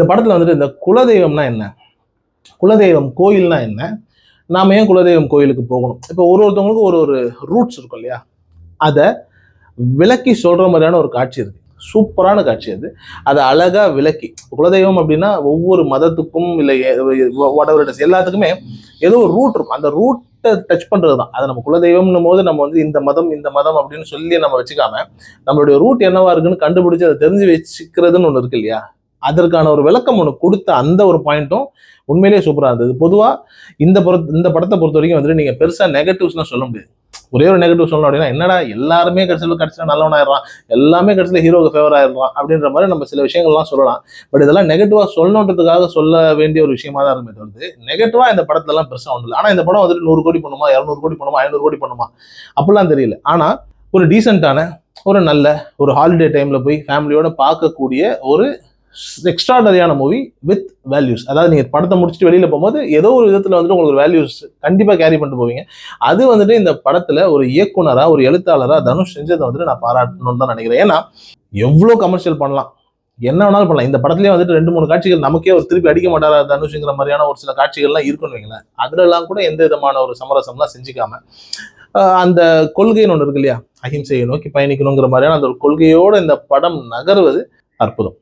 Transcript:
இந்த படத்தில் வந்துட்டு இந்த குலதெய்வம்னா என்ன? குலதெய்வம் கோயில்னா என்ன? நாம ஏன் குலதெய்வம் கோயிலுக்கு போகணும்? இப்போ ஒரு ஒருத்தவங்களுக்கும் ஒரு ஒரு ரூட்ஸ் இருக்கும் இல்லையா? அதை விளக்கி சொல்கிற மாதிரியான ஒரு காட்சி இருக்கு சூப்பரான காட்சி அது. அதை அழகா விளக்கி. குலதெய்வம் அப்படின்னா ஒவ்வொரு மதத்துக்கும் இல்லை whatever எல்லாத்துக்குமே ஏதோ ஒரு ரூட் இருக்கும். அந்த ரூட்டை டச் பண்ணுறது தான் அது நம்ம குலதெய்வம்னும் போது நம்ம வந்து இந்த மதம் இந்த மதம் அப்படின்னு சொல்லி நம்ம வச்சுக்காம நம்மளுடைய ரூட் என்னவா இருக்குன்னு கண்டுபிடிச்சி அதை தெரிஞ்சு வச்சுக்கிறதுன்னு ஒன்று இருக்கு இல்லையா? அதற்கான ஒரு விளக்கம் ஒன்று கொடுத்த அந்த ஒரு பாயிண்ட்டும் உண்மையிலேயே சூப்பராக இருந்தது. பொதுவாக இந்த பொறுத்த இந்த படத்தை பொறுத்த வரைக்கும் வந்துட்டு நீங்கள் பெருசாக நெகட்டிவ்ஸ்லாம் சொல்ல முடியாது. ஒரே ஒரு நெகட்டிவ் சொல்லணும் அப்படின்னா என்னடா எல்லாருமே கடைசியில் கடைசியில் நல்லவனாயிடுறான் எல்லாமே கடைசியில் ஹீரோக்கு ஃபேவர் ஆயிடுறான் அப்படின்ற மாதிரி நம்ம சில விஷயங்கள்லாம் சொல்லலாம். பட் இதெல்லாம் நெகட்டிவாக சொல்லணுன்றதுக்காக சொல்ல வேண்டிய ஒரு விஷயமா தான் இருக்குமே தவிர்த்து நெகட்டிவாக இந்த படத்துலலாம் பெருசாக ஒன்றும் இல்லை. ஆனால் இந்த படம் வந்துட்டு நூறு கோடி பண்ணுமா இரநூறு கோடி பண்ணுமா ஐநூறு கோடி பண்ணுமா? அப்படிலாம் தெரியல. ஆனால் ஒரு டீசெண்டான ஒரு நல்ல ஒரு ஹாலிடே டைமில் போய் ஃபேமிலியோட பார்க்கக்கூடிய ஒரு எக்ஸ்ட்ராடரியான மூவி வித் வேல்யூஸ் அதாவது நீங்கள் படத்தை முடிச்சுட்டு வெளியில் போகும்போது ஏதோ ஒரு விதத்தில் வந்துட்டு உங்களுக்கு ஒரு வேல்யூஸ் கண்டிப்பாக கேரி பண்ணிட்டு போவீங்க. அது வந்துட்டு இந்த படத்தில் ஒரு இயக்குனராக ஒரு எழுத்தாளராக தனுஷ் செஞ்சதை வந்துட்டு நான் பாராட்டணும்னு தான் நினைக்கிறேன். ஏன்னா எவ்வளோ கமர்ஷியல் பண்ணலாம். என்ன வேணாலும் பண்ணலாம். இந்த படத்துலேயே வந்துட்டு ரெண்டு மூணு காட்சிகள் நமக்கே ஒரு திருப்பி அடிக்க மாட்டாரா தனுஷுங்கிற மாதிரியான ஒரு சில காட்சிகள்லாம் இருக்குன்னு வைங்களேன். அதுலலாம் கூட எந்த விதமான ஒரு சமரசம்லாம் செஞ்சுக்காம ஆஹ் அந்த கொள்கைன்னு ஒன்று இருக்கு இல்லையா? அஹிம்சையை நோக்கி பயணிக்கணுங்கிற மாதிரியான அந்த ஒரு கொள்கையோட இந்த படம் நகர்வது அற்புதம்.